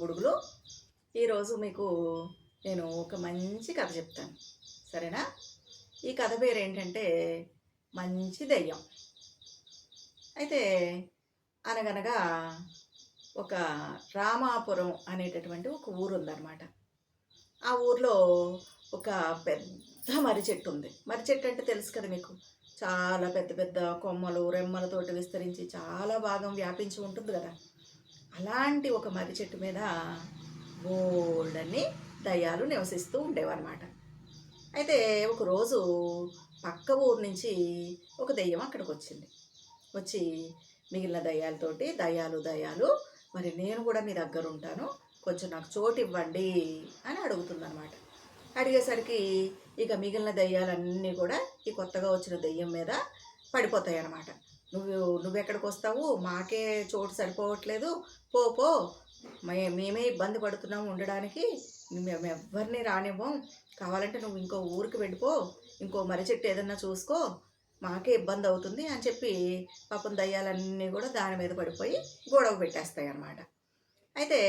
స్వాగతం ఈరోజు మీకు నేను ఒక మంచి కథ చెప్తాను. సరేనా? ఈ కథ పేరు ఏంటంటే మంచి దెయ్యం. అయితే అనగనగా ఒక రామాపురం అనేటటువంటి ఒక ఊరు ఉందన్నమాట ఆ ఊర్లో ఒక పెద్ద మర్రి చెట్టు ఉంది. మర్రి చెట్టు అంటే తెలుసు కదా మీకు? చాలా పెద్ద పెద్ద కొమ్మలు రెమ్మలతోటి విస్తరించి చాలా భాగం వ్యాపించి ఉంటుంది కదా? అలాంటి ఒక మర్రి చెట్టు మీద బోల్డన్ని దయ్యాలు నివసిస్తూ ఉండేవన్నమాట అయితే ఒకరోజు పక్క ఊరు నుంచి ఒక దెయ్యం అక్కడికి వచ్చింది. వచ్చి మిగిలిన దయ్యాలతోటి దయ్యాలు దయ్యాలు మరి నేను కూడా మీ దగ్గర ఉంటాను కొంచెం నాకు చోటు ఇవ్వండి అని అడుగుతుందన్నమాట. అడిగేసరికి ఇక మిగిలిన దయ్యాలన్నీ కూడా ఈ కొత్తగా వచ్చిన దయ్యం మీద పడిపోతాయి అన్నమాట నువ్వు నువ్వెక్కడికి వస్తావు మాకే చోటు సరిపోవట్లేదు. పో పో. మే మేమే ఇబ్బంది పడుతున్నాం ఉండడానికి. మేము ఎవరిని రానివ్వం. కావాలంటే నువ్వు ఇంకో ఊరికి వెళ్ళిపో. ఇంకో మర్రి చెట్టు ఏదన్నా చూసుకో. మాకే ఇబ్బంది అవుతుంది అని చెప్పి పాపం దయ్యాలన్నీ కూడా దాని మీద పడిపోయి గొడవ పెట్టేస్తాయి అన్నమాట అయితే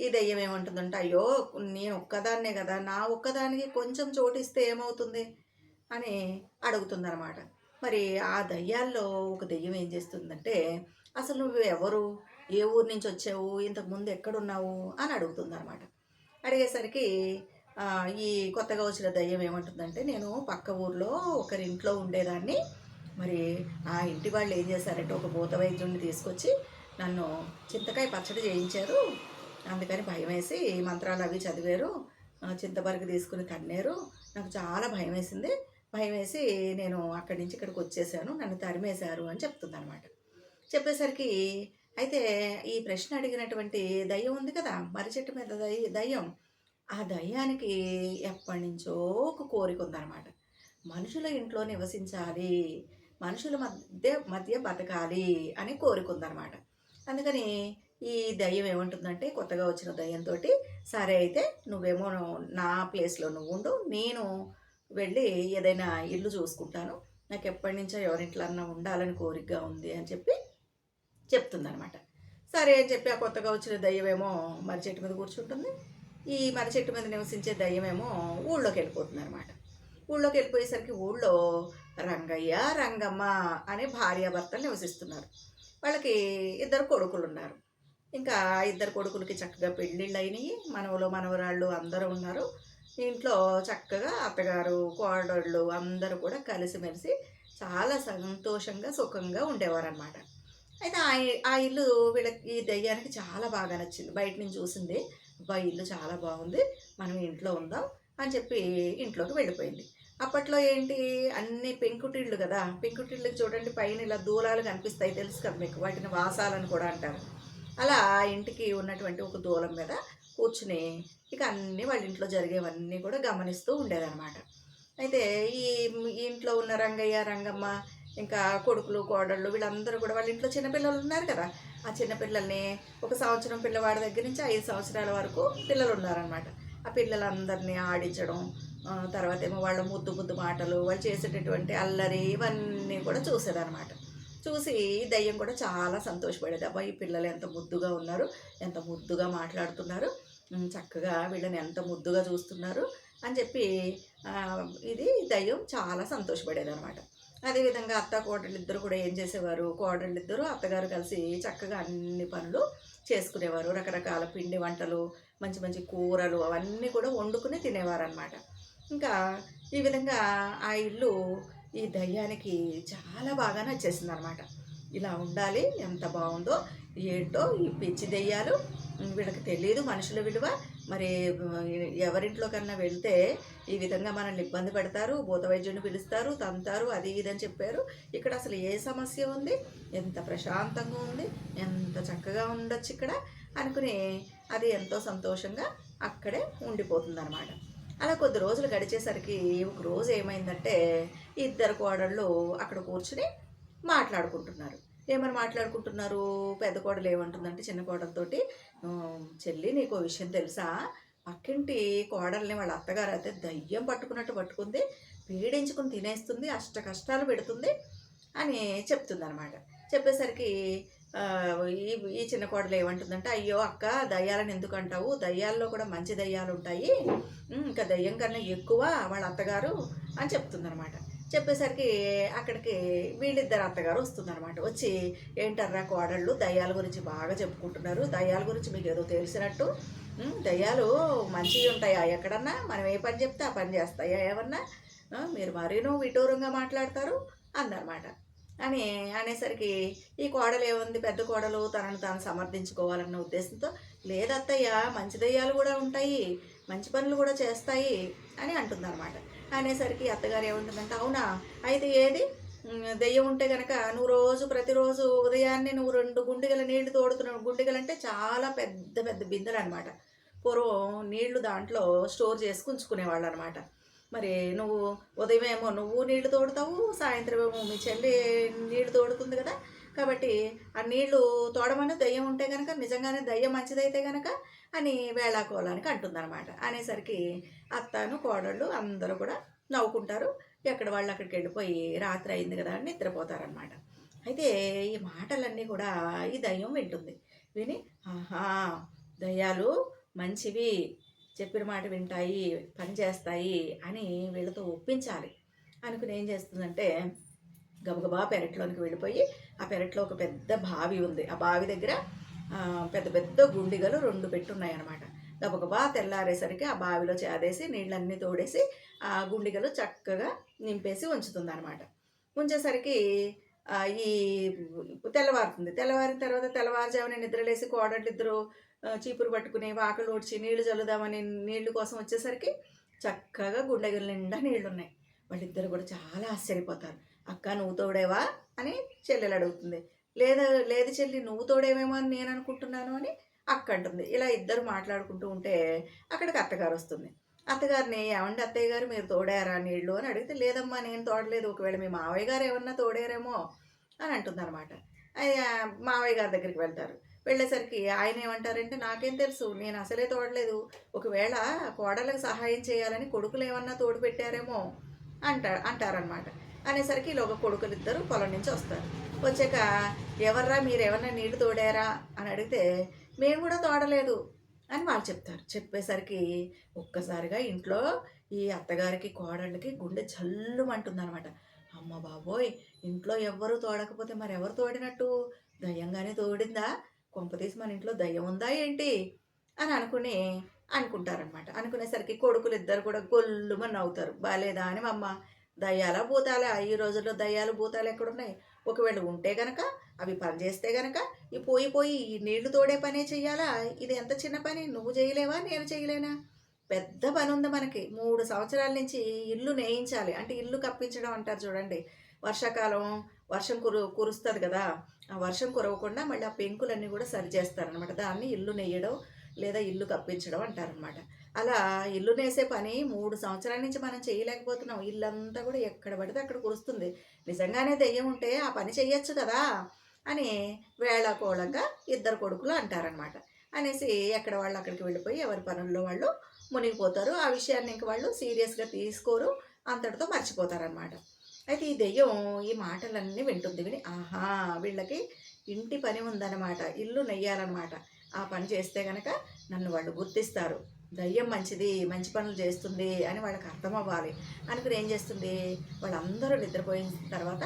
ఈ దయ్యం ఏమంటుందంటే అయ్యో నేను ఒక్కదాన్నే కదా. నా ఒక్కదానికి కొంచెం చోటిస్తే ఏమవుతుంది? అని అడుగుతుందన్నమాట. మరి ఆ దయ్యాల్లో ఒక దెయ్యం ఏం చేస్తుందంటే అసలు నువ్వు ఎవరు? ఏ ఊరు నుంచి వచ్చావు? ఇంతకుముందు ఎక్కడున్నావు? అని అడుగుతుందన్నమాట. అడిగేసరికి ఈ కొత్తగా వచ్చిన దయ్యం ఏమంటుందంటే నేను పక్క ఊర్లో ఒకరింట్లో ఉండేదాన్ని. మరి ఆ ఇంటి వాళ్ళు ఏం చేశారంటే ఒక భూత వైద్యుడిని తీసుకొచ్చి నన్ను చింతకాయ పచ్చడి చేయించారు. అందుకని భయం వేసి మంత్రాలు అవి చదివారు. చింతపరికి తీసుకుని కన్నారు. నాకు చాలా భయం వేసింది భయం వేసి నేను అక్కడి నుంచి ఇక్కడికి వచ్చేసాను. నన్ను తరిమేశారు అని చెప్తుందనమాట చెప్పేసరికి అయితే ఈ ప్రశ్న అడిగినటువంటి దయ్యం ఉంది కదా మర్రి చెట్టు మీద దయ్య దయ్యం. ఆ దయ్యానికి ఎప్పటి నుంచో ఒక కోరిక ఉందన్నమాట. మనుషుల ఇంట్లో నివసించాలి మనుషుల మధ్య మధ్య బతకాలి అని కోరిక ఉందన్నమాట. అందుకని ఈ దయ్యం ఏమంటుందంటే కొత్తగా వచ్చిన దయ్యంతో సరే అయితే నువ్వేమో నా ప్లేస్లో నువ్వు ఉండు నేను వెళ్ళి ఏదైనా ఇల్లు చూసుకుంటాను. నాకు ఎప్పటి నుంచో ఎవరింట్లో అన్నా ఉండాలని కోరికగా ఉంది అని చెప్పి చెప్తుందనమాట సరే అని చెప్పి ఆ కొత్తగా వచ్చిన దయ్యమేమో మరి చెట్టు మీద కూర్చుంటుంది. ఈ మరి చెట్టు మీద నివసించే దయ్యమేమో ఊళ్ళోకి వెళ్ళిపోతుంది అనమాట ఊళ్ళోకి వెళ్ళిపోయేసరికి ఊళ్ళో రంగయ్య రంగమ్మ అనే భార్యాభర్తలు నివసిస్తున్నారు. వాళ్ళకి ఇద్దరు కొడుకులు ఉన్నారు. ఇంకా ఇద్దరు కొడుకులకి చక్కగా పెళ్ళిళ్ళు అయినాయి. మనవలు మనవరాళ్ళు అందరూ ఉన్నారు. ఇంట్లో చక్కగా అత్తగారు కోడళ్ళు అందరూ కూడా కలిసిమెలిసి చాలా సంతోషంగా సుఖంగా ఉండేవారనమాట అయితే ఆ ఆ ఇల్లు వీళ్ళకి ఈ దయ్యానికి చాలా బాగా నచ్చింది. బయట నుంచి చూసింది అబ్బా ఇల్లు చాలా బాగుంది మనం ఇంట్లో ఉందాం అని చెప్పి ఇంట్లోకి వెళ్ళిపోయింది. అప్పట్లో ఏంటి అన్ని పెంకుటిళ్ళు కదా పెంకుటిళ్ళకి చూడండి పైన ఇలా దూలాలు కనిపిస్తాయి తెలుసు కదా మీకు వాటిని వాసాలని కూడా అంటారు. అలా ఇంటికి ఉన్నటువంటి ఒక దూలం మీద కూర్చుని ఇక అన్నీ వాళ్ళ ఇంట్లో జరిగేవన్నీ కూడా గమనిస్తూ ఉండేదన్నమాట. అయితే ఈ ఇంట్లో ఉన్న రంగయ్య రంగమ్మ ఇంకా కొడుకులు కోడళ్ళు వీళ్ళందరూ కూడా వాళ్ళ ఇంట్లో చిన్నపిల్లలు ఉన్నారు కదా. ఆ చిన్నపిల్లల్ని ఒక సంవత్సరం పిల్లవాడి దగ్గర నుంచి ఐదు సంవత్సరాల వరకు పిల్లలు ఉన్నారనమాట ఆ పిల్లలందరినీ ఆడించడం తర్వాత ఏమో వాళ్ళ ముద్దు ముద్దు మాటలు వాళ్ళు చేసేటటువంటి అల్లరి ఇవన్నీ కూడా చూసేదనమాట చూసి దయ్యం కూడా చాలా సంతోషపడేది. అబ్బా ఈ పిల్లలు ఎంత ముద్దుగా ఉన్నారు ఎంత ముద్దుగా మాట్లాడుతున్నారు. చక్కగా వీళ్ళని ఎంత ముద్దుగా చూస్తున్నారు అని చెప్పి ఇది దయ్యం చాలా సంతోషపడేది అనమాట అదేవిధంగా అత్త కోడళ్ళు ఇద్దరు కూడా ఏం చేసేవారు? కోడళ్ళిద్దరూ అత్తగారు కలిసి చక్కగా అన్ని పనులు చేసుకునేవారు. రకరకాల పిండి వంటలు మంచి మంచి కూరలు అవన్నీ కూడా వండుకుని తినేవారు అనమాట ఇంకా ఈ విధంగా ఆ ఇల్లు ఈ దయ్యానికి చాలా బాగా నచ్చేసింది అనమాట ఇలా ఉండాలి ఎంత బాగుందో ఏంటో ఈ పిచ్చి దెయ్యాలు వీళ్ళకి తెలియదు మనుషుల విలువ. మరి ఎవరింట్లో కన్నా వెళ్తే ఈ విధంగా మనల్ని ఇబ్బంది పెడతారు భూత వైద్యుని పిలుస్తారు తంతారు అది ఇది అని చెప్పారు. ఇక్కడ అసలు ఏ సమస్య ఉంది? ఎంత ప్రశాంతంగా ఉంది? ఎంత చక్కగా ఉండొచ్చు ఇక్కడ? అనుకుని అది ఎంతో సంతోషంగా అక్కడే ఉండిపోతుంది అనమాట అలా కొద్ది రోజులు గడిచేసరికి ఒక రోజు ఏమైందంటే ఇద్దరు కోడళ్ళు అక్కడ కూర్చుని మాట్లాడుకుంటున్నారు. ఏమని మాట్లాడుకుంటున్నారు? పెద్ద కోడలు ఏమంటుందంటే చిన్న కోడలతోటి చెల్లి నీకు విషయం తెలుసా? పక్కింటి కోడల్ని వాళ్ళ అత్తగారు అయితే దయ్యం పట్టుకున్నట్టు పట్టుకుంది పీడించుకుని తినేస్తుంది అష్ట కష్టాలు పెడుతుంది అని చెప్తుంది అనమాట చెప్పేసరికి ఈ ఈ చిన్న కోడలు ఏమంటుందంటే అయ్యో అక్క దయ్యాలను ఎందుకు అంటావు? దయ్యాల్లో కూడా మంచి దయ్యాలు ఉంటాయి. ఇంకా దయ్యం కన్నా ఎక్కువ వాళ్ళ అత్తగారు అని చెప్తుందనమాట చెప్పేసరికి అక్కడికి వీళ్ళిద్దరు అత్తగారు వస్తుందన్నమాట వచ్చి ఏంటర్రా కోడళ్ళు దయ్యాల గురించి బాగా చెప్పుకుంటున్నారు. దయ్యాల గురించి మీకు ఏదో తెలిసినట్టు. దయ్యాలు మంచివి ఉంటాయా? ఎక్కడన్నా? మనం ఏ పని చెప్తే ఆ పని చేస్తాయా? ఏమన్నా? మీరు మరీనూ విటూరంగా మాట్లాడతారు అందనమాట అని అనేసరికి ఈ కోడలు ఏముంది? పెద్ద కోడలు తనను తాను సమర్థించుకోవాలన్న ఉద్దేశంతో లేదత్తయ్య మంచి దయ్యాలు కూడా ఉంటాయి మంచి పనులు కూడా చేస్తాయి అని అంటుందన్నమాట. అనేసరికి అత్తగారు ఏముంటుందంటే అవునా? అయితే ఏది? దెయ్యం ఉంటే కనుక నువ్వు రోజు ప్రతిరోజు ఉదయాన్నే నువ్వు రెండు గుండెగల నీళ్ళు తోడుతున్నావు గుండెగలు అంటే చాలా పెద్ద పెద్ద బిందెలు అనమాట పూర్వం నీళ్ళు దాంట్లో స్టోర్ చేసి ఉంచుకునేవాళ్ళు అనమాట మరి నువ్వు ఉదయం ఏమో నువ్వు నీళ్ళు తోడుతావు సాయంత్రం ఏమో మీ చెల్లి నీళ్ళు తోడుతుంది కదా. కాబట్టి ఆ నీళ్ళు తోడమని దయ్యం ఉంటే కనుక నిజంగానే దయ్యం మంచిదైతే కనుక అని వేళాకోలానికి అంటుందన్నమాట అనేసరికి అత్తను కోడళ్ళు అందరూ కూడా నవ్వుకుంటారు. ఎక్కడ వాళ్ళు అక్కడికి వెళ్ళిపోయి రాత్రి అయింది కదా అని నిద్రపోతారనమాట అయితే ఈ మాటలన్నీ కూడా ఈ దయ్యం వింటుంది. విని ఆహా దయ్యాలు మంచివి చెప్పిన మాట వింటాయి పని చేస్తాయి అని వీళ్ళతో ఒప్పించాలి. అనుకుని ఏం చేస్తుందంటే గబగబా పెరట్లోనికి వెళ్ళిపోయి ఆ పెరట్లో ఒక పెద్ద బావి ఉంది. ఆ బావి దగ్గర పెద్ద పెద్ద గుండిగలు రెండు పెట్టున్నాయి అనమాట గబగబా తెల్లారేసరికి ఆ బావిలో చేదేసి నీళ్ళన్నీ తోడేసి ఆ గుండిగలు చక్కగా నింపేసి ఉంచుతుంది అనమాట ఉంచేసరికి ఈ తెల్లవారుతుంది. తెల్లవారిన తర్వాత తెల్లవారుజామున నిద్రలేసి కోడళ్ళు ఇద్దరు చీపురు పట్టుకుని వాకలు ఊడ్చి నీళ్ళు చల్లుదామని నీళ్ళు కోసం వచ్చేసరికి చక్కగా గుండెగల నిండా నీళ్ళు ఉన్నాయి వాళ్ళిద్దరు కూడా చాలా ఆశ్చర్యపోతారు. అక్క నువ్వు తోడేవా? అని చెల్లెలు అడుగుతుంది. లేదా లేదు చెల్లి నువ్వు తోడేవేమో అని నేను అనుకుంటున్నాను అని అక్క అంటుంది ఇలా ఇద్దరు మాట్లాడుకుంటూ ఉంటే అక్కడికి అత్తగారు వస్తుంది. అత్తగారిని ఏమండి అత్తయ్య గారు మీరు తోడారా నీళ్ళు? అని అడిగితే లేదమ్మా నేను తోడలేదు. ఒకవేళ మీ మావయ్య గారు ఏమన్నా తోడారేమో? అని అంటుంది అనమాట మావయ్య గారి దగ్గరికి వెళ్తారు. వెళ్ళేసరికి ఆయన ఏమంటారంటే నాకేం తెలుసు నేను అసలే తోడలేదు. ఒకవేళ కోడలకు సహాయం చేయాలని కొడుకులు ఏమన్నా తోడు పెట్టారేమో అంటా అంటారనమాట అనేసరికి ఈలోగా కొడుకులు ఇద్దరు పొలం నుంచి వస్తారు. వచ్చాక ఎవర్రా మీరు ఏమన్నా నీళ్ళు తోడారా? అని అడిగితే మేము కూడా తోడలేదు అని వాళ్ళు చెప్తారు. చెప్పేసరికి ఒక్కసారిగా ఇంట్లో ఈ అత్తగారికి కోడళ్ళకి గుండె జల్లుమంటుందన్నమాట అమ్మ బాబోయ్ ఇంట్లో ఎవ్వరు తోడకపోతే మరి ఎవరు తోడినట్టు? దయ్యంగానే తోడిందా? కొంపతీసి మన ఇంట్లో దయ్యం ఉందా ఏంటి? అని అనుకుని అనుకుంటారనమాట అనుకునేసరికి కొడుకులు ఇద్దరు కూడా గొల్లుమని నవ్వుతారు బాలేదా అని అమ్మ దయ్యాల భూతాలే. ఈ రోజుల్లో దయ్యాలు భూతాలు ఎక్కడున్నాయి? ఒకవేళ ఉంటే గనక అవి పని చేస్తే గనక ఈ పోయి పోయి ఈ నీళ్ళు తోడే పనే చెయ్యాలా? ఇది ఎంత చిన్న పని? నువ్వు చేయలేవా? నేను చేయలేనా? పెద్ద పని ఉంది మనకి. మూడు సంవత్సరాల నుంచి ఇల్లు నేయించాలి. అంటే ఇల్లు కప్పించడం అంటారు చూడండి. వర్షాకాలం వర్షం కురు కురుస్తుంది కదా. ఆ వర్షం కురవకుండా మళ్ళీ ఆ పెంకులన్నీ కూడా సరి చేస్తారనమాట దాన్ని ఇల్లు నెయ్యడం లేదా ఇల్లు కప్పించడం అంటారనమాట అలా ఇల్లు నేసే పని మూడు సంవత్సరాల నుంచి మనం చేయలేకపోతున్నాం. ఇల్లంతా కూడా ఎక్కడ పడితే అక్కడ కురుస్తుంది. నిజంగానే దెయ్యం ఉంటే ఆ పని చేయొచ్చు కదా అని వేళాకోళంగా ఇద్దరు కొడుకులు అంటారనమాట అనేసి ఎక్కడ వాళ్ళు అక్కడికి వెళ్ళిపోయి ఎవరి పనుల్లో వాళ్ళు మునిగిపోతారు. ఆ విషయాన్ని ఇంక వాళ్ళు సీరియస్గా తీసుకోరు. అంతటితో మర్చిపోతారనమాట అయితే ఈ దెయ్యం ఈ మాటలన్నీ వింటుంది విని ఆహా! వీళ్ళకి ఇంటి పని ఉందన్నమాట. ఇల్లు నెయ్యాలన్నమాట. ఆ పని చేస్తే కనుక నన్ను వాళ్ళు గుర్తిస్తారు. దయ్యం మంచిది మంచి పనులు చేస్తుంది అని వాళ్ళకి అర్థం అవ్వాలి. అనుకుని ఏం చేస్తుంది వాళ్ళందరూ నిద్రపోయిన తర్వాత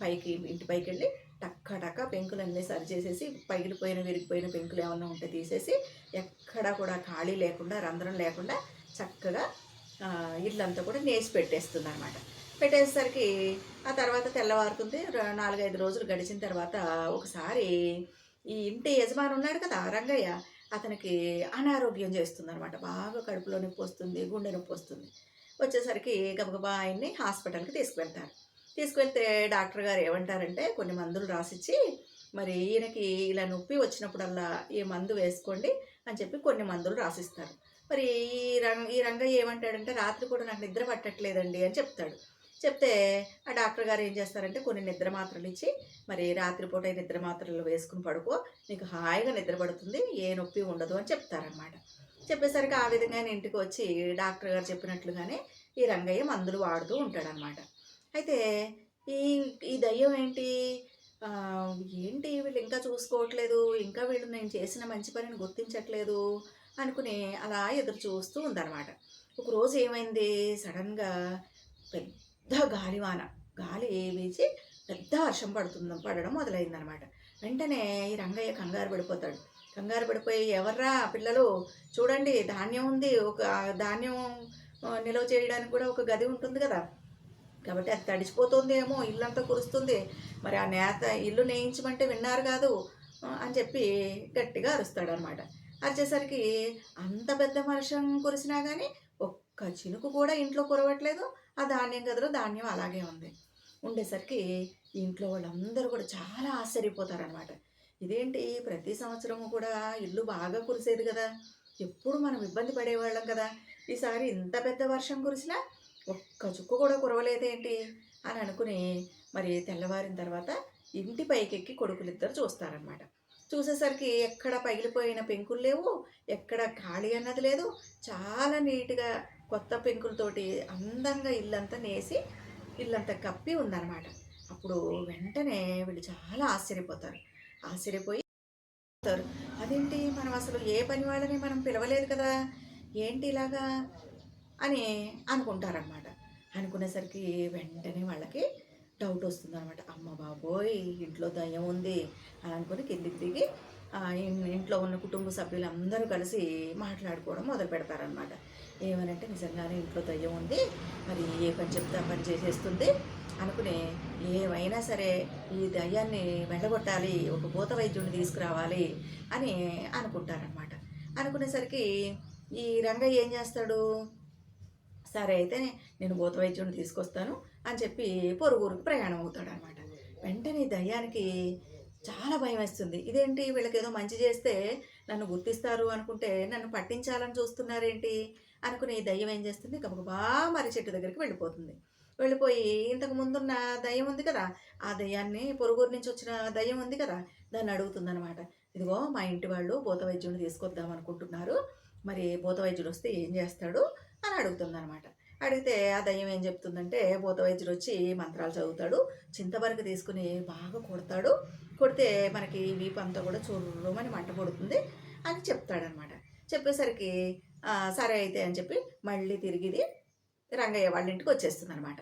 పైకి ఇంటి పైకి వెళ్ళి టక్క టక్క పెంకులన్నీ సరి చేసేసి పగిలిపోయిన విరిగిపోయిన పెంకులు ఏమన్నా ఉంటే తీసేసి ఎక్కడా కూడా ఖాళీ లేకుండా రంధ్రం లేకుండా చక్కగా ఆ, ఇల్లంతా కూడా నేసి పెట్టేస్తుంది అనమాట పెట్టేసరికి ఆ తర్వాత తెల్లవారుతుంది. నాలుగైదు రోజులు గడిచిన తర్వాత ఒకసారి ఈ ఇంటి యజమాని ఉన్నాడు కదా రంగయ్య అతనికి అనారోగ్యం చేస్తుంది అనమాట బాగా కడుపులో నొప్పి వస్తుంది గుండె నొప్పి వస్తుంది. వచ్చేసరికి గబగబా ఆయన్ని హాస్పిటల్కి తీసుకువెళ్తారు. తీసుకువెళ్తే డాక్టర్ గారు ఏమంటారంటే కొన్ని మందులు రాసిచ్చి మరి ఈయనకి ఇలా నొప్పి వచ్చినప్పుడల్లా ఈ మందు వేసుకోండి అని చెప్పి కొన్ని మందులు రాసిస్తారు. మరి ఈ రంగ ఈ రంగ ఏమంటాడంటే రాత్రి కూడా నాకు నిద్ర పట్టట్లేదండి అని చెప్తాడు. చెప్తే ఆ డాక్టర్ గారు ఏం చేస్తారంటే కొన్ని నిద్ర మాత్రలు ఇచ్చి మరి రాత్రిపూట నిద్ర మాత్రలు వేసుకుని పడుకో నీకు హాయిగా నిద్ర పడుతుంది ఏ నొప్పి ఉండదు అని చెప్తారనమాట చెప్పేసరికి ఆ విధంగానే ఇంటికి వచ్చి డాక్టర్ గారు చెప్పినట్లుగానే ఈ రంగయ్య మందులు వాడుతూ ఉంటాడనమాట అయితే ఈ ఈ దయ్యం ఏంటి? ఏంటి వీళ్ళు ఇంకా చూసుకోవట్లేదు, ఇంకా వీళ్ళు నేను చేసిన మంచి పనిని గుర్తించట్లేదు అనుకుని అలా ఎదురు చూస్తూ ఉందనమాట. ఒకరోజు ఏమైంది? సడన్గా పెద్ద గాలివాన, గాలి వేసి పెద్ద వర్షం పడుతుంది పడడం మొదలైందనమాట. వెంటనే ఈ రంగయ్య కంగారు పడిపోతాడు. కంగారు పడిపోయి ఎవర్రా పిల్లలు చూడండి ధాన్యం ఉంది. ఒక ధాన్యం నిల్వ చేయడానికి కూడా ఒక గది ఉంటుంది కదా కాబట్టి అది తడిసిపోతుందేమో, ఇల్లంతా కురుస్తుంది. మరి ఆ నేత ఇల్లు నేయించమంటే విన్నారు కాదు అని చెప్పి గట్టిగా అరుస్తాడనమాట. అరిచేసరికి అంత పెద్ద వర్షం కురిసినా కానీ ఒక్క చినుకు కూడా ఇంట్లో కురవట్లేదు. ఆ ధాన్యం గదిలో ధాన్యం అలాగే ఉంది. ఉండేసరికి ఇంట్లో వాళ్ళందరూ కూడా చాలా ఆశ్చర్యపోతారనమాట. ఇదేంటి ప్రతి సంవత్సరం కూడా ఇల్లు బాగా కురిసేది కదా ఎప్పుడు మనం ఇబ్బంది పడేవాళ్ళం కదా! ఈసారి ఇంత పెద్ద వర్షం కురిసినా ఒక్క చుక్క కూడా కురవలేదేంటి అని అనుకుని మరి తెల్లవారిన తర్వాత ఇంటి పైకెక్కి కొడుకులిద్దరు చూస్తారనమాట. చూసేసరికి ఎక్కడ పగిలిపోయిన పెంకులు లేవు. ఎక్కడ ఖాళీ అన్నది లేదు. చాలా నీట్‌గా కొత్త పెంకులతోటి అందంగా ఇల్లంతా నేసి, ఇల్లంతా కప్పి ఉందన్నమాట అప్పుడు వెంటనే వీళ్ళు చాలా ఆశ్చర్యపోతారు. ఆశ్చర్యపోయి అదేంటి మనం అసలు ఏ పని వాళ్ళని మనం పిలవలేదు కదా! ఏంటి ఇలాగా అని అనుకుంటారనమాట. అనుకునేసరికి వెంటనే వాళ్ళకి డౌట్ వస్తుందనమాట. అమ్మ బాబోయ్! ఇంట్లో దయ్యం ఉంది అని అనుకుని కిందికి దిగి ఇంట్లో ఉన్న కుటుంబ సభ్యులందరూ కలిసి మాట్లాడుకోవడం మొదలు పెడతారనమాట ఏమనంటే నిజంగానే ఇంట్లో దయ్యం ఉంది. మరి ఏ పని చెప్తే పని చేసేస్తుంది అనుకుని ఏమైనా సరే ఈ దయ్యాన్ని వెళ్ళగొట్టాలి. ఒక భూత వైద్యుడిని తీసుకురావాలి అని అనుకుంటారనమాట. అనుకునేసరికి ఈ రంగయ్య ఏం చేస్తాడు? సరే అయితే నేను భూత వైద్యుడిని తీసుకొస్తాను అని చెప్పి పొరుగురికి ప్రయాణం అవుతాడు అనమాట వెంటనే దయ్యానికి చాలా భయం వేస్తుంది ఇదేంటి వీళ్ళకి ఏదో మంచి చేస్తే నన్ను గుర్తిస్తారు అనుకుంటే నన్ను పట్టించాలని చూస్తున్నారేంటి అనుకుని దయ్యం ఏం చేస్తుంది గబగబా మర్రి చెట్టు దగ్గరికి వెళ్ళిపోతుంది. వెళ్ళిపోయి ఇంతకు ముందున్న దయ్యం ఉంది కదా! ఆ దయ్యాన్ని పొరుగురు నుంచి వచ్చిన దయ్యం ఉంది కదా! దాన్ని అడుగుతుందనమాట. ఇదిగో మా ఇంటి వాళ్ళు భూత వైద్యుడిని తీసుకొద్దాం అనుకుంటున్నారు. మరి భూత వైద్యుడు వస్తే ఏం చేస్తాడు? అని అడుగుతుందనమాట. అడిగితే ఆ దయ్యం ఏం చెప్తుందంటే భూత వైద్యుడు వచ్చి మంత్రాలు చదువుతాడు. చింతవరకు తీసుకొని బాగా కొడతాడు. కొడితే మనకి వీపంతా కూడా చూడమని మంట పడుతుంది అని చెప్తాడనమాట. చెప్పేసరికి సరే అయితే అని చెప్పి మళ్ళీ తిరిగిది రంగయ్య వాళ్ళ ఇంటికి వచ్చేస్తుంది అనమాట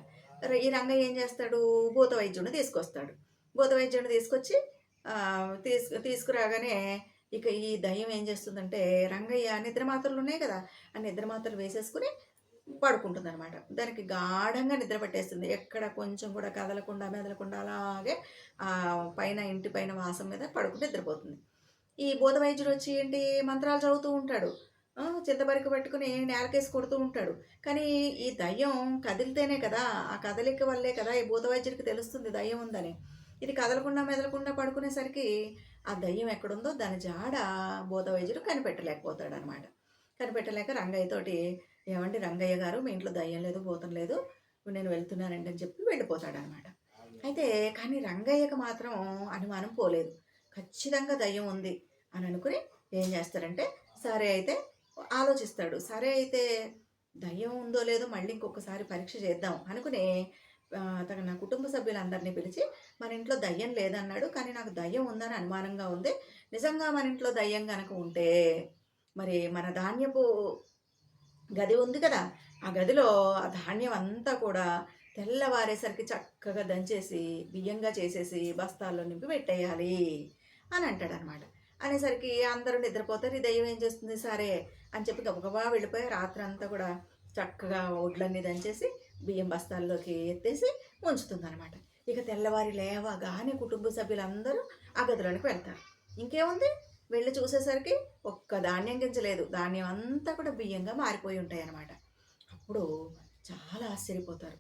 ఈ రంగయ్య ఏం చేస్తాడు? భూత వైద్యుడిని తీసుకొస్తాడు. భూత వైద్యుడిని తీసుకొచ్చి తీసుకు తీసుకురాగానే ఇక ఈ దయ్యం ఏం చేస్తుందంటే రంగయ్య నిద్ర మాత్రలు ఉన్నాయి కదా! ఆ నిద్ర మాత్రలు వేసేసుకొని పడుకుంటుందనమాట. దానికి గాఢంగా నిద్ర పట్టేస్తుంది. ఎక్కడ కొంచెం కూడా కదలకుండా, మెదలకుండా అలాగే ఆ పైన ఇంటి పైన వాసం మీద పడుకుని నిద్రపోతుంది. ఈ బోధ వైద్యుడు వచ్చి ఏంటి మంత్రాలు చదువుతూ ఉంటాడు. ఆ! పెట్టుకుని నేలకేసి కొడుతూ ఉంటాడు. కానీ ఈ దయ్యం కదిలితేనే కదా! ఆ కదలిక వల్లే కదా! ఈ భూత వైద్యుడికి తెలుస్తుంది దయ్యం ఉందని. ఇది కదలకుండా, మెదలకుండా పడుకునేసరికి ఆ దయ్యం ఎక్కడుందో దాని జాడ భూత వైద్యుడు కనిపెట్టలేకపోతాడనమాట. కనిపెట్టలేక రంగయ్యతోటి ఏమండి రంగయ్య గారు మీ ఇంట్లో దయ్యం లేదు, పోతం లేదు. నేను వెళ్తున్నానండి అని చెప్పి వెళ్ళిపోతాడనమాట. అయితే కానీ రంగయ్యకు మాత్రం అనుమానం పోలేదు. ఖచ్చితంగా దయ్యం ఉంది అని అనుకుని ఏం చేస్తారంటే సరే అయితే ఆలోచిస్తాడు. సరే అయితే దయ్యం ఉందో లేదో మళ్ళీ ఇంకొకసారి పరీక్ష చేద్దాం అనుకుని తన కుటుంబ సభ్యులందరినీ పిలిచి మన ఇంట్లో దయ్యం లేదన్నాడు. కానీ నాకు దయ్యం ఉందని అనుమానంగా ఉంది. నిజంగా మన ఇంట్లో దయ్యం కనుక ఉంటే మరి మన ధాన్యపు గది ఉంది కదా! ఆ గదిలో ఆ ధాన్యం అంతా కూడా తెల్లవారేసరికి చక్కగా దంచేసి, బియ్యంగా చేసేసి బస్తాల్లో నింపి పెట్టేయాలి అని అంటాడనమాట. అనేసరికి అందరూ నిద్రపోతారు. ఈ దయ్యం ఏం చేస్తుంది, సరే అని చెప్పి గబగబా వెళ్ళిపోయి రాత్రంతా కూడా చక్కగా వడ్లన్నీ దంచేసి బియ్యం బస్తాల్లోకి ఎత్తేసి ఉంచుతుందనమాట. ఇక తెల్లవారి లేవగానే కుటుంబ సభ్యులందరూ ఆ గదిలోనికి వెళ్తారు. ఇంకేముంది వెళ్ళి చూసేసరికి ఒక్క ధాన్యం గింజలేదు ధాన్యం అంతా కూడా బియ్యంగా మారిపోయి ఉంటాయి అనమాట అప్పుడు చాలా ఆశ్చర్యపోతారు.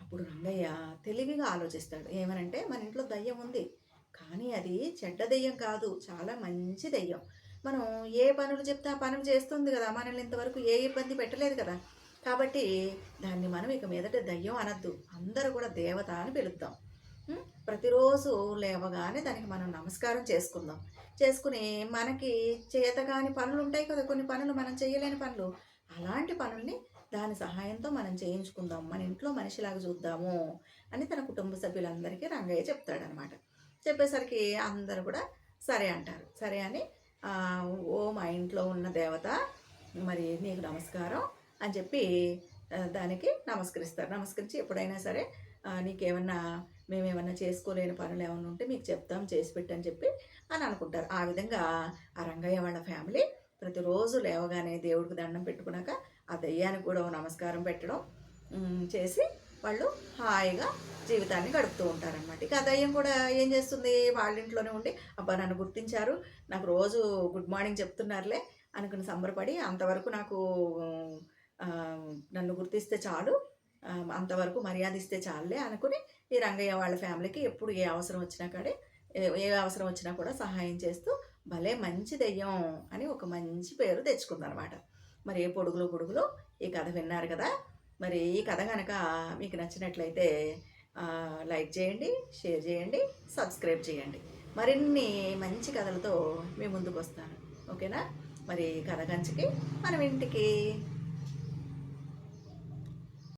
అప్పుడు రంగయ్య తెలివిగా ఆలోచిస్తాడు. ఏమనంటే మన ఇంట్లో దయ్యం ఉంది. కానీ అది చెడ్డ దెయ్యం కాదు. చాలా మంచి దెయ్యం. మనం ఏ పనులు చెప్తే ఆ పనులు చేస్తుంది కదా! మనల్ని ఇంతవరకు ఏ ఇబ్బంది పెట్టలేదు కదా! కాబట్టి దాన్ని మనం ఇక మీదట దయ్యం అనద్దు అందరూ కూడా దేవత అని పిలుద్దాం. ప్రతిరోజు లేవగానే దానికి మనం నమస్కారం చేసుకుందాం. చేసుకుని మనకి చేతగాని పనులు ఉంటాయి కదా! కొన్ని పనులు మనం చేయలేని పనులు. అలాంటి పనుల్ని దాని సహాయంతో మనం చేయించుకుందాం. మన ఇంట్లో మనిషిలాగా చూద్దాము అని తన కుటుంబ సభ్యులందరికీ రంగయ్య చెప్తాడనమాట. చెప్పేసరికి అందరూ కూడా సరే అంటారు సరే అని ఓ మా ఇంట్లో ఉన్న దేవత మరి నీకు నమస్కారం అని చెప్పి దానికి నమస్కరిస్తారు నమస్కరించి ఎప్పుడైనా సరే నీకేమన్నా మేమేమన్నా చేసుకోలేని పనులు ఏమైనా ఉంటే మీకు చెప్తాం చేసి పెట్టని చెప్పి అని అనుకుంటారు. ఆ విధంగా ఆ రంగయ్య వాళ్ళ ఫ్యామిలీ ప్రతిరోజు లేవగానే దేవుడికి దండం పెట్టుకున్నాక ఆ దయ్యానికి కూడా నమస్కారం పెట్టడం చేసి వాళ్ళు హాయిగా జీవితాన్ని గడుపుతూ ఉంటారనమాట ఇక ఆ దయ్యం కూడా ఏం చేస్తుంది? వాళ్ళ ఇంట్లోనే ఉండి అబ్బా నన్ను గుర్తించారు. నాకు రోజు గుడ్ మార్నింగ్ చెప్తున్నారులే అనుకుని సంబరపడి అంతవరకు నాకు నన్ను గుర్తిస్తే చాలు. అంతవరకు మర్యాద ఇస్తే చాలులే అనుకుని ఈ రంగయ్య వాళ్ళ ఫ్యామిలీకి ఎప్పుడు ఏ అవసరం వచ్చినా కాడే ఏ- అవసరం వచ్చినా కూడా సహాయం చేస్తూ భలే మంచి దెయ్యం అని ఒక మంచి పేరు తెచ్చుకుందనమాట. మరి ఏ పొడుగులు పొడుగులు ఈ కథ విన్నారు కదా మరి ఈ కథ కనుక మీకు నచ్చినట్లయితే లైక్ చేయండి షేర్ చేయండి సబ్స్క్రైబ్ చేయండి. మరిన్ని మంచి కథలతో మీ ముందుకు వస్తాను ఓకేనా? మరి కథ కంచికి మనం ఇంటికి